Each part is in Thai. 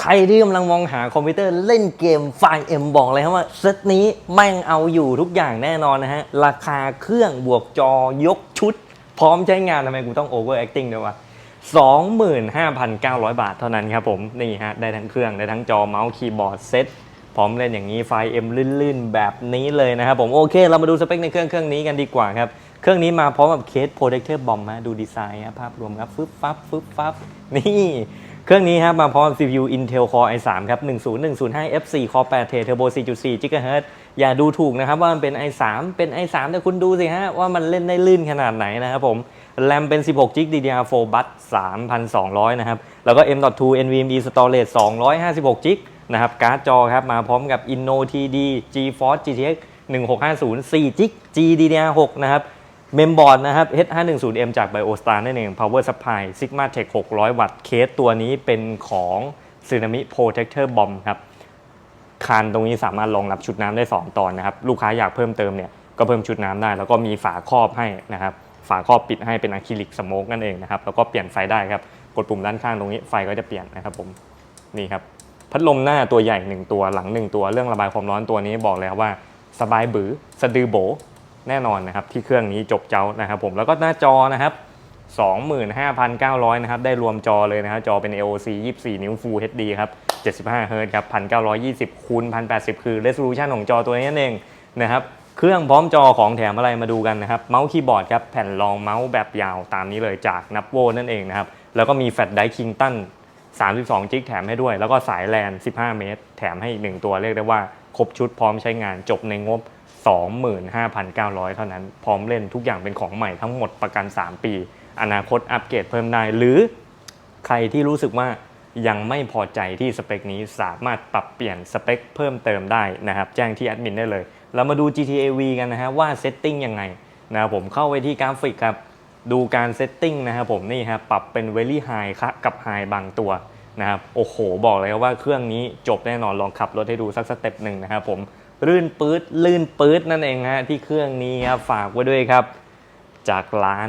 ใครที่กำลังมองหาคอมพิวเตอร์เล่นเกมไฟเอ็มบอกเลยครับว่าเซตนี้แม่งเอาอยู่ทุกอย่างแน่นอนนะฮะ ราคาเครื่องบวกจอยกชุด พร้อมใช้งานทำไมกูต้องโอเวอร์แอคติ้งด้วยวะ25,900 บาทเท่านั้นครับผม นี่ฮะ ได้ทั้งเครื่อง ได้ทั้งจอเมาส์คีย์บอร์ดเซตพร้อมเล่นอย่างนี้ไฟล์ M ลื่นๆ แบบนี้เลยนะครับผม โอเค เรามาดูสเปคในเครื่องเครื่องนี้กันดีกว่าครับ เครื่องนี้มาพร้อมกับเคสโปรเทคเตอร์บอมฮะดูดีไซน์ภาพรวมครับฟึบฟับฟึบฟับนี่ เครื่องนี้ครับมาพร้อม CPU Intel Core i3 ครับ 10105 F4 Core 8 T Turbo 4.4 GHz อย่าดูถูกนะครับว่ามันเป็น i3 เป็น i3 แต่คุณดูสิฮะว่ามันเล่นได้ลื่นขนาดไหนนะครับผม แรมเป็น 16 GB DDR4 บัส3,200 นะครับ แล้วก็ M.2 NVMe Storage 256 GB นะครับ การ์ดจอครับมาพร้อมกับ Inno TD GeForce GTX 1650 4 GB GDDR6 นะครับ เมมบอร์ดนะครับ H510M จาก BioStar นั่นเอง Power Supply Sigma Tech 600 วัตต์ เคสตัวนี้เป็นของ Tsunami Protector Bomb ครับ คานตรงนี้สามารถรองรับชุดน้ำได้ 2 ตอนนะครับ ลูกค้าอยากเพิ่มเติมเนี่ยก็เพิ่มชุดน้ำได้ แล้วก็มีฝาครอบให้นะครับ ฝาครอบปิดให้เป็นอะคริลิกสโมกนั่นเองนะครับ แล้วก็เปลี่ยนไฟได้ครับ กดปุ่มด้านข้างตรงนี้ไฟก็จะเปลี่ยนนะครับผม นี่ครับ พัดลมหน้าตัวใหญ่ 1 ตัว หลัง 1 ตัว เรื่องระบายความร้อนตัวนี้บอกเลยครับว่า สบายบือสะดือโบ แน่นอนนะครับที่เครื่องนี้จบเจ้านะครับผมแล้วก็หน้าจอนะครับ25,900 นะครับ ได้รวมจอเลยนะครับจอเป็น AOC 24 นิ้ว Full HD ครับ 75เฮิร์ตครับ 1920คูณ1080 คือ resolution ของจอตัวนี้นั่นเองนะครับ เครื่องพร้อมจอของแถมอะไรมาดูกันนะครับ เมาส์คีย์บอร์ดครับ แผ่นรองเมาส์แบบยาวตามนี้เลยจากนับโวนั่นเองนะครับ แล้วก็มีแฟลชไดร์คิงตัน32จิกแถมให้ด้วย แล้วก็สายแลน 15 เมตร แถมให้อีกหนึ่งตัวเรียกได้ว่า ครบชุดพร้อมใช้งานจบในงบ 25,900 เท่านั้น พร้อมเล่นทุกอย่างเป็นของใหม่ทั้งหมดประกัน 3 ปี อนาคตอัปเกรดเพิ่มได้ หรือใครที่รู้สึกว่ายังไม่พอใจที่สเปคนี้สามารถปรับเปลี่ยนสเปคเพิ่มเติมได้นะครับ แจ้งที่แอดมินได้เลย เรามาดู GTA V กันนะฮะว่าเซตติ้งยังไงนะครับผมเข้าไปที่กราฟิกครับ ดูการเซตติ้งนะครับผมนี่ครับปรับเป็น Very High ครับกับ High บางตัวนะครับโอ้โห บอกเลยว่าเครื่องนี้จบแน่นอนลองขับรถให้ดูสักสเต็ปหนึ่งนะครับผม ลื่นปื๊ดลื่นปื๊ดนั่นเองฮะที่เครื่องนี้ครับฝากไว้ด้วยครับ จากร้าน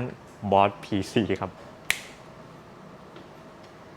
บอสพีซีครับ